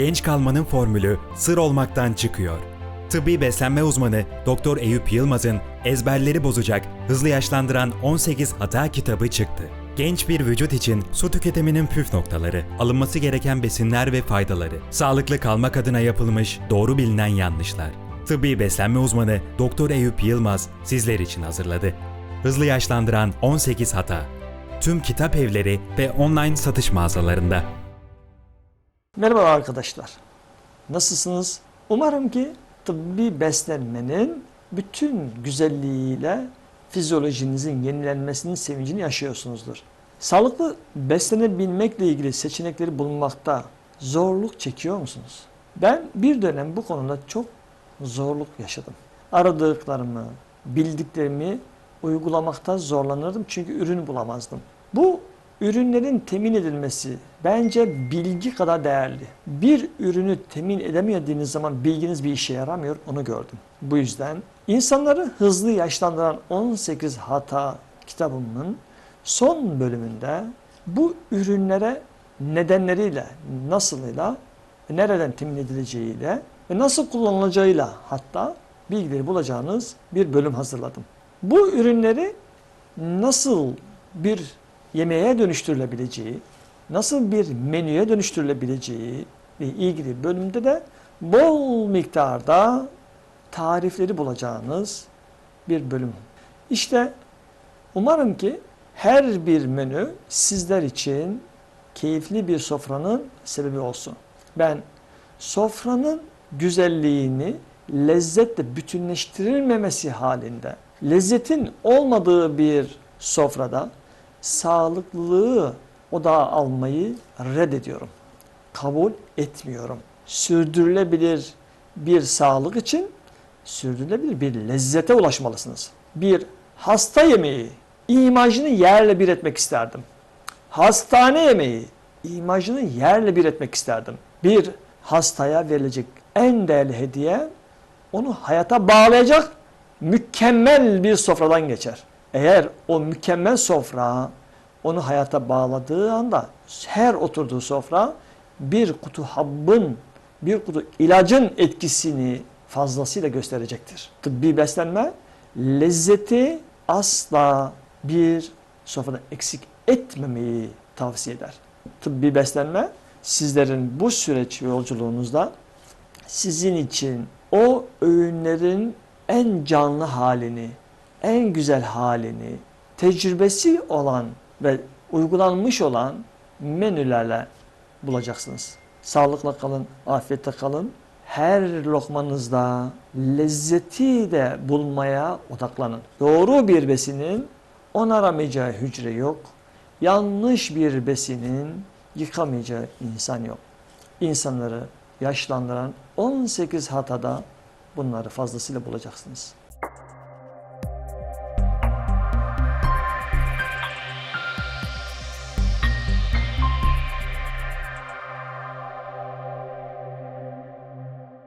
genç kalmanın formülü sır olmaktan çıkıyor. Tıbbi beslenme uzmanı Doktor Eyüp Yılmaz'ın ezberleri bozacak, hızlı yaşlandıran 18 hata kitabı çıktı. Genç bir vücut için su tüketiminin püf noktaları, alınması gereken besinler ve faydaları, sağlıklı kalmak adına yapılmış doğru bilinen yanlışlar. Tıbbi beslenme uzmanı Doktor Eyüp Yılmaz sizler için hazırladı. Hızlı yaşlandıran 18 hata. Tüm kitap evleri ve online satış mağazalarında. Merhaba arkadaşlar. Nasılsınız? Umarım ki tıbbi beslenmenin bütün güzelliğiyle fizyolojinizin yenilenmesinin sevincini yaşıyorsunuzdur. Sağlıklı beslenebilmekle ilgili seçenekleri bulmakta zorluk çekiyor musunuz? Ben bir dönem bu konuda çok zorluk yaşadım. Aradıklarımı, bildiklerimi uygulamakta zorlanırdım çünkü ürün bulamazdım. Bu ürünlerin temin edilmesi bence bilgi kadar değerli. Bir ürünü temin edemediğiniz zaman bilginiz bir işe yaramıyor onu gördüm. Bu yüzden insanları hızlı yaşlandıran 18 hata kitabımın son bölümünde bu ürünlere nedenleriyle, nasılıyla, nereden temin edileceğiyle ve nasıl kullanılacağıyla hatta bilgileri bulacağınız bir bölüm hazırladım. Bu ürünleri nasıl bir yemeğe dönüştürülebileceği, nasıl bir menüye dönüştürülebileceği ile ilgili bölümde de bol miktarda tarifleri bulacağınız bir bölüm. İşte umarım ki her bir menü sizler için keyifli bir sofranın sebebi olsun. Ben sofranın güzelliğini lezzetle bütünleştirilmemesi halinde, lezzetin olmadığı bir sofrada sağlıklılığı odağa almayı reddediyorum. Kabul etmiyorum. Sürdürülebilir bir sağlık için sürdürülebilir bir lezzete ulaşmalısınız. Bir hasta yemeği imajını yerle bir etmek isterdim. Hastane yemeği imajını yerle bir etmek isterdim. Bir hastaya verilecek en değerli hediye onu hayata bağlayacak mükemmel bir sofradan geçer. Eğer o mükemmel sofra onu hayata bağladığı anda her oturduğu sofra bir kutu habbın, bir kutu ilacın etkisini fazlasıyla gösterecektir. Tıbbi beslenme lezzeti asla bir sofrada eksik etmemeyi tavsiye eder. Tıbbi beslenme sizlerin bu süreç yolculuğunuzda sizin için o öğünlerin en canlı halini, en güzel halini, tecrübesi olan ve uygulanmış olan menülerle bulacaksınız. Sağlıkla kalın, afiyette kalın. Her lokmanızda lezzeti de bulmaya odaklanın. Doğru bir besinin onaramayacağı hücre yok. Yanlış bir besinin yıkamayacağı insan yok. İnsanları yaşlandıran 18 hatada bunları fazlasıyla bulacaksınız.